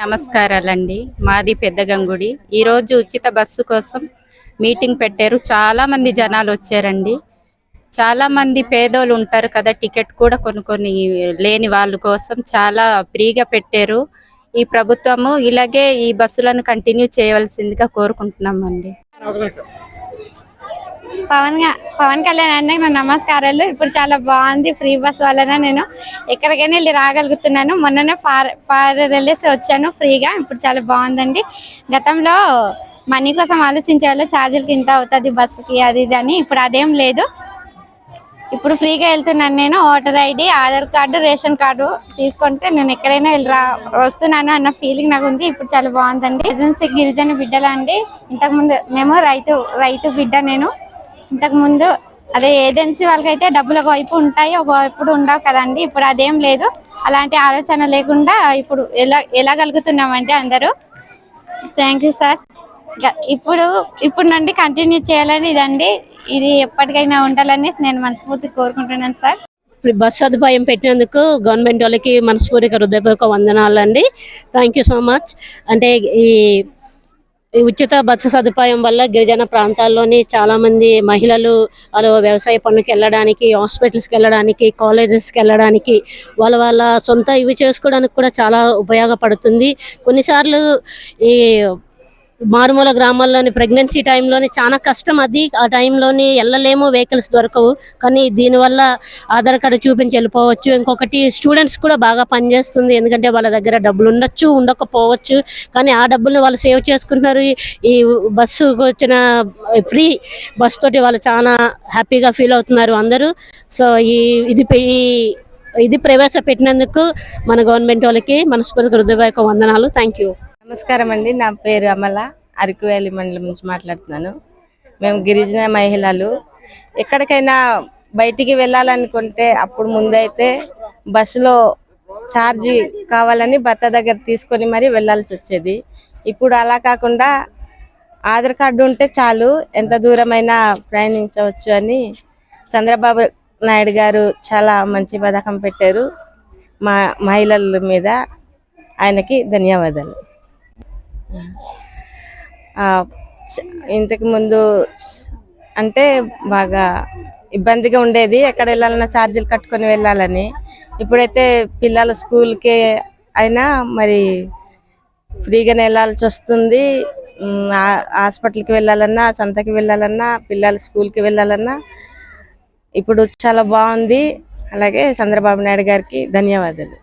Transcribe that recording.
నమస్కారాలండి. మాది పెద్దగంగుడి ఈరోజు ఉచిత బస్సు కోసం మీటింగ్ పెట్టారు. చాలా మంది జనాలు వచ్చారండి. చాలా మంది పేదోళ్ళు ఉంటారు కదా టికెట్ కూడా కొనుక్కొని లేని వాళ్ళ కోసం చాలా ఫ్రీగా పెట్టారు. ఈ ప్రభుత్వము ఇలాగే ఈ బస్సులను కంటిన్యూ చేయవలసిందిగా కోరుకుంటున్నామండి. పవన్ గా- పవన్ కళ్యాణ్ అన్నకి నా నమస్కారాలు. ఇప్పుడు చాలా బాగుంది ఫ్రీ బస్ వలన నేను ఎక్కడికైనా వెళ్ళి రాగలుగుతున్నాను. మొన్ననే పార్ పార్ వెళ్ళేసి వచ్చాను ఫ్రీగా. ఇప్పుడు చాలా బాగుందండి. గతంలో మనీ కోసం ఆలోచించే వాళ్ళు ఛార్జీలకి ఇంత అవుతుంది బస్సుకి అది ఇది అని. ఇప్పుడు అదేం లేదు. ఇప్పుడు ఫ్రీగా వెళ్తున్నాను నేను. Voter ID Aadhaar card ration card తీసుకుంటే నేను ఎక్కడైనా వెళ్ళి రా వస్తున్నాను అన్న ఫీలింగ్ నాకు ఉంది. ఇప్పుడు చాలా బాగుందండి. ఏజెన్సీ గిరిజన బిడ్డలా అండి ఇంతకుముందు మేము రైతు రైతు బిడ్డ నేను. ఇంతకుముందు అదే ఏజెన్సీ వాళ్ళకైతే డబ్బులు ఒక వైపు ఉంటాయి ఒక వైపు ఉండవు కదండి. ఇప్పుడు అదేం లేదు. అలాంటి ఆలోచన లేకుండా ఇప్పుడు ఎలా వెళ్ళగలుగుతున్నామండి అందరూ. థ్యాంక్ యూ సార్ ఇప్పుడు ఇప్పుడు నుండి కంటిన్యూ చేయాలని ఇదండి. ఇది ఎప్పటికైనా ఉండాలని నేను మనస్ఫూర్తి కోరుకుంటున్నాను సార్ ఇప్పుడు బస్ సదుపాయం పెట్టినందుకు గవర్నమెంట్ వాళ్ళకి మనస్ఫూర్తిగా హృదయపూర్వక వందనాలండి. థ్యాంక్ యూ సో మచ్ అంటే ఈ ఉచిత బస్సు సదుపాయం వల్ల గిరిజన ప్రాంతాల్లోని చాలా మంది మహిళలు వాళ్ళు వ్యవసాయ పనులకు వెళ్ళడానికి హాస్పిటల్స్కి వెళ్ళడానికి కాలేజెస్కి వెళ్ళడానికి వాళ్ళ వాళ్ళ సొంత ఇవి చేసుకోవడానికి కూడా చాలా ఉపయోగపడుతుంది. కొన్నిసార్లు ఈ మారుమూల గ్రామాల్లోని ప్రెగ్నెన్సీ టైంలోని చాలా కష్టం అది. ఆ టైంలోని వెళ్ళలేము వెహికల్స్ దొరకవు. కానీ దీనివల్ల ఆధార్ కార్డు చూపించి వెళ్ళిపోవచ్చు. ఇంకొకటి స్టూడెంట్స్ కూడా బాగా పనిచేస్తుంది. ఎందుకంటే వాళ్ళ దగ్గర డబ్బులు ఉండొచ్చు ఉండకపోవచ్చు. కానీ ఆ డబ్బుల్ని వాళ్ళు సేవ్ చేసుకుంటున్నారు. ఈ- బస్సుకు వచ్చిన ఫ్రీ బస్ తోటి వాళ్ళు చాలా హ్యాపీగా ఫీల్ అవుతున్నారు అందరూ. సో ఈ ఇది ఇది ప్రవేశపెట్టినందుకు మన గవర్నమెంట్ వాళ్ళకి మనస్ఫూర్తిగా హృదయపూర్వక వందనాలు. థ్యాంక్ యూ నమస్కారం అండి. నా పేరు అమల. అరకువేలి మండలం నుంచి మాట్లాడుతున్నాను. మేము గిరిజన మహిళలు. ఎక్కడికైనా బయటికి వెళ్ళాలనుకుంటే అప్పుడు ముందైతే బస్సులో ఛార్జీ కావాలని భర్త దగ్గర తీసుకొని మరీ వెళ్ళాల్సి వచ్చేది. ఇప్పుడు అలా కాకుండా ఆధార్ కార్డు ఉంటే చాలు ఎంత దూరమైనా ప్రయాణించవచ్చు అని చంద్రబాబు నాయుడు గారు చాలా మంచి పథకం పెట్టారు. మా మహిళల మీద ఆయనకి ధన్యవాదాలు. ఇంతకుముందు ఇంతకు ముందు అంటే బాగా ఇబ్బందిగా ఉండేది ఎక్కడ వెళ్ళాలన్నా ఛార్జీలు కట్టుకొని వెళ్ళాలని. ఇప్పుడైతే పిల్లల స్కూల్కి అయినా మరి ఫ్రీగానే వెళ్ళాల్సి వస్తుంది. హాస్పిటల్కి వెళ్ళాలన్నా సంతకి వెళ్ళాలన్నా పిల్లల స్కూల్కి వెళ్ళాలన్నా ఇప్పుడు చాలా బాగుంది. అలాగే చంద్రబాబు నాయుడు గారికి ధన్యవాదాలు.